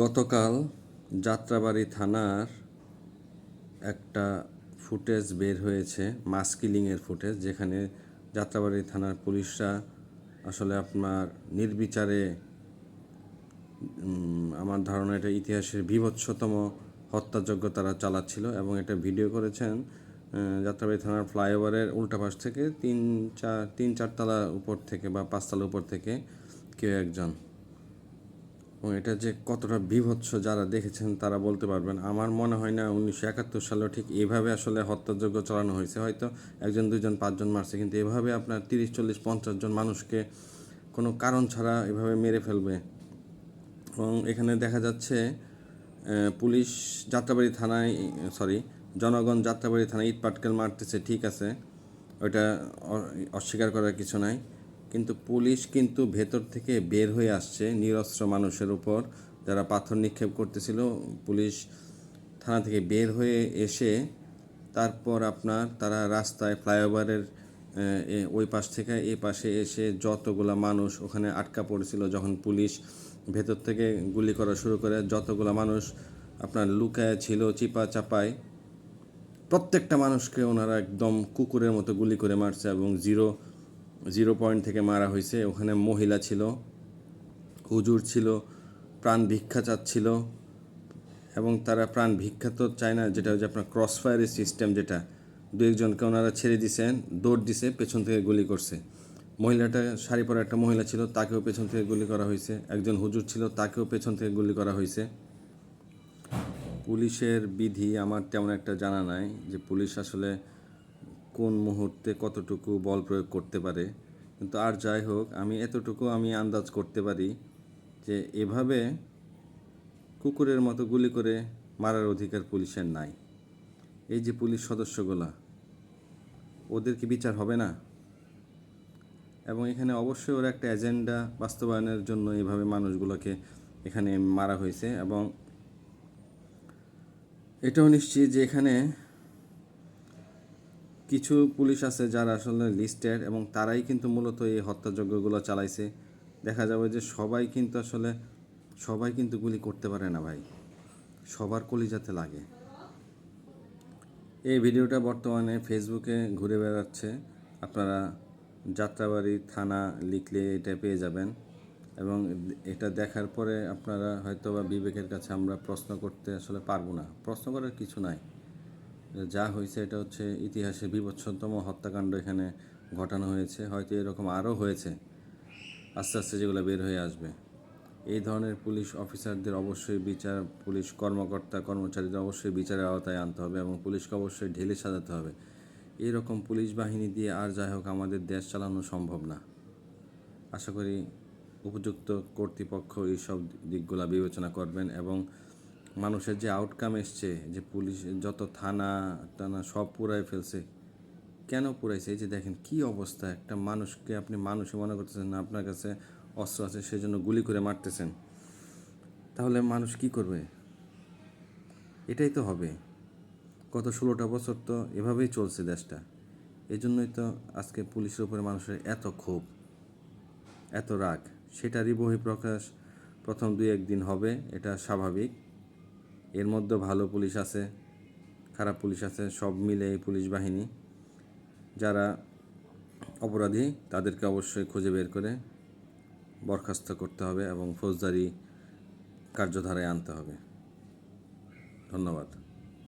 গতকাল যাত্রাবাড়ি থানার একটা ফুটেজ বের হয়েছে, মাস কিলিংয়ের ফুটেজ, যেখানে যাত্রাবাড়ি থানার পুলিশরা আসলে আপনার নির্বিচারে আমার ধারণা এটা ইতিহাসের বিভৎসতম হত্যাযজ্ঞ তারা চালাচ্ছিল এবং এটা ভিডিও করেছেন যাত্রাবাড়ি থানার ফ্লাইওভারের উল্টা পাশ থেকে তিন চার, তিন চারতলা উপর থেকে বা পাঁচতলা উপর থেকে কেউ একজন। এবং এটা যে কতটা বিভৎস যারা দেখেছেন তারা বলতে পারবেন। আমার মনে হয় না উনিশশো একাত্তর সালেও ঠিক এভাবে আসলে হত্যাযোগ্য চালানো হয়েছে। হয়তো একজন দুজন পাঁচজন মারছে, কিন্তু এভাবে আপনার তিরিশ, চল্লিশ, পঞ্চাশ জন মানুষকে কোনো কারণ ছাড়া এভাবে মেরে ফেলবে। এবং এখানে দেখা যাচ্ছে পুলিশ যাত্রাবাড়ি থানায়, সরি, জনগণ যাত্রাবাড়ি থানায় ইট পাটকেল মারতেছে, ঠিক আছে। ওটা অস্বীকার করার কিছু নাই। কিন্তু পুলিশ কিন্তু ভেতর থেকে বের হয়ে আসছে, নিরস্ত্র মানুষের উপর। যারা পাথর নিক্ষেপ করতেছিল, পুলিশ থানা থেকে বের হয়ে এসে তারপর আপনার তারা রাস্তায় ফ্লাইওভারের, এ- ওই পাশ থেকে এই পাশে এসে যতগুলা মানুষ ওখানে আটকা পড়েছিল, যখন পুলিশ ভেতর থেকে গুলি করা শুরু করে, যতগুলা মানুষ আপনার লুকায় ছিল, চিপা চাপায়, প্রত্যেকটা মানুষকে ওনারা একদম কুকুরের মতো গুলি করে মারছে এবং জিরো জিরো পয়েন্ট থেকে মারা হয়েছে। ওখানে মহিলা ছিল, হুজুর ছিল, প্রাণ ভিক্ষা চাচ্ছিল এবং তারা প্রাণ ভিক্ষা তো চায় না, যেটা হচ্ছে আপনার ক্রস ফায়ারের সিস্টেম যেটা। দু একজনকে ওনারা ছেড়ে দিছেন, দৌড় দিছে, পেছন থেকে গুলি করছে। মহিলাটা, শাড়ি পরা একটা মহিলা ছিল, তাকেও পেছন থেকে গুলি করা হয়েছে। একজন হুজুর ছিল, তাকেও পেছন থেকে গুলি করা হয়েছে। পুলিশের বিধি আমার তেমন একটা জানা নাই যে পুলিশ আসলে কোন মুহূর্তে কতটুকু বল প্রয়োগ করতে পারে। কিন্তু আর যাই হোক, আমি এতটুকু আমি আন্দাজ করতে পারি যে এভাবে কুকুরের মতো গুলি করে মারার অধিকার পুলিশের নাই। এই যে পুলিশ সদস্যগুলা, ওদের কি বিচার হবে না? এবং এখানে অবশ্যই ওর একটা এজেন্ডা বাস্তবায়নের জন্য এভাবে মানুষগুলোকে এখানে মারা হয়েছে এবং এটাও নিশ্চিত যে এখানে কিছু পুলিশ আছে যারা আসলে লিস্টেড এবং তারাই কিন্তু মূলত এই হত্যাযজ্ঞগুলো চালাইছে। দেখা যাবে যে সবাই কিন্তু আসলে, সবাই কিন্তু গুলি করতে পারে না ভাই। সবার কলিজাতে লাগে। এই ভিডিওটা বর্তমানে ফেসবুকে ঘুরে বেড়াচ্ছে। আপনারা যাত্রাবাড়ি থানা লিখলে এটা পেয়ে যাবেন এবং এটা দেখার পরে আপনারা হয়তো বা বিবেকের কাছে আমরা প্রশ্ন করতে আসলে পারব না। প্রশ্ন করার কিছু নাই। যা হয়েছে এটা হচ্ছে ইতিহাসে বিভৎসতম হত্যাকাণ্ড এখানে ঘটানো হয়েছে। হয়তো এরকম আরও হয়েছে। আস্তে আস্তে যেগুলো বের হয়ে আসবে। এই ধরনের পুলিশ অফিসারদের অবশ্যই বিচার, পুলিশ কর্মকর্তা, কর্মচারীদের অবশ্যই বিচারের আওতায় আনতে হবে এবং পুলিশকে অবশ্যই ঢেলে সাজাতে হবে। এইরকম পুলিশ বাহিনী দিয়ে আর যাই হোক আমাদের দেশ চালানো সম্ভব না। আশা করি উপযুক্ত কর্তৃপক্ষ এইসব দিকগুলা বিবেচনা করবেন এবং মানুষের যে আউটকাম এসছে, যে পুলিশ, যত থানা টানা সব পুরাই ফেলছে, কেন পুরাইছে? এই যে দেখেন কি অবস্থা, একটা মানুষকে আপনি মানুষই মনে করতেছেন না, আপনার কাছে অস্ত্র আছে, সেজন্য গুলি করে মারতেছেন। তাহলে মানুষ কি করবে? এটাই তো হবে। গত ষোলোটা বছর তো এভাবেই চলছে দেশটা। এই জন্যই তো আজকে পুলিশের উপরে মানুষের এত ক্ষোভ, এত রাগ, সেটারই বহিঃপ্রকাশ প্রথম দুই একদিন হবে, এটা স্বাভাবিক। এর মধ্যে ভালো পুলিশ আছে, খারাপ পুলিশ আছে, সব মিলে এই পুলিশ বাহিনী। যারা অপরাধী, তাদেরকে অবশ্যই খুঁজে বের করে বরখাস্ত করতে হবে এবং ফৌজদারি কার্যধারায় আনতে হবে। ধন্যবাদ।